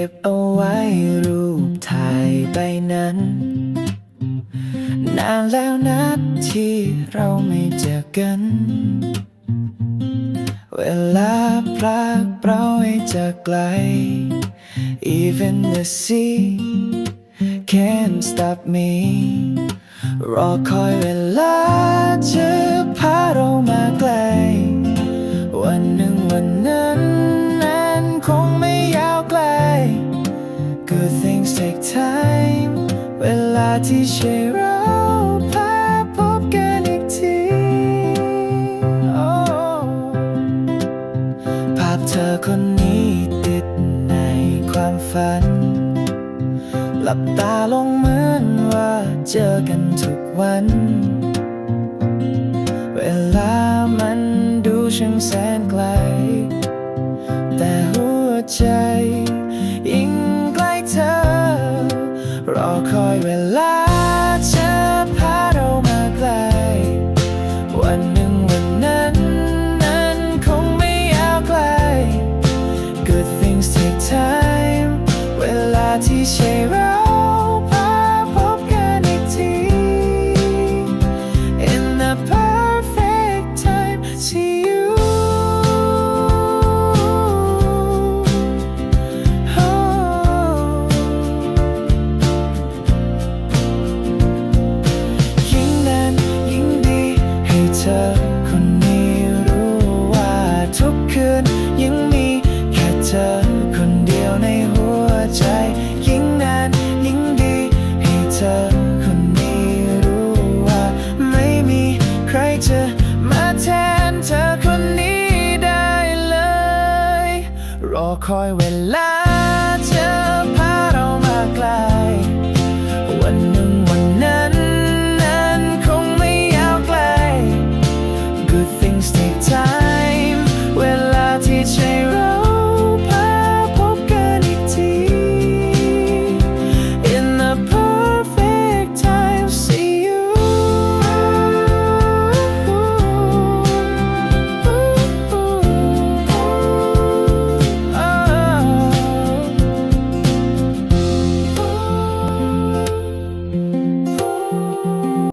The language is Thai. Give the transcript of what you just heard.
ก็บเอาไว้รูปถ่ายใบนั้น นานแล้วนัดที่เราไม่เจอกัน เวลาพลากเราให้จากไกล Even the sea can't stop me รอคอยเวลาจะพาเรา Good things take time เวลาที่ใช่เราพาพบกันอีกที Oh ภาพเธอคนนี้ติดในความฝัน หลับตาลงเหมือนว่าเจอกันทุกวัน เวลามันดูช่างแสนไกล แต่หัวใจ คอยเวลาจะพาเรามาไกล วันหนึ่งวันนั้นนั้นคงไม่ยาวไกล Good things take time เวลาที่ใช่เรา คอยเวลา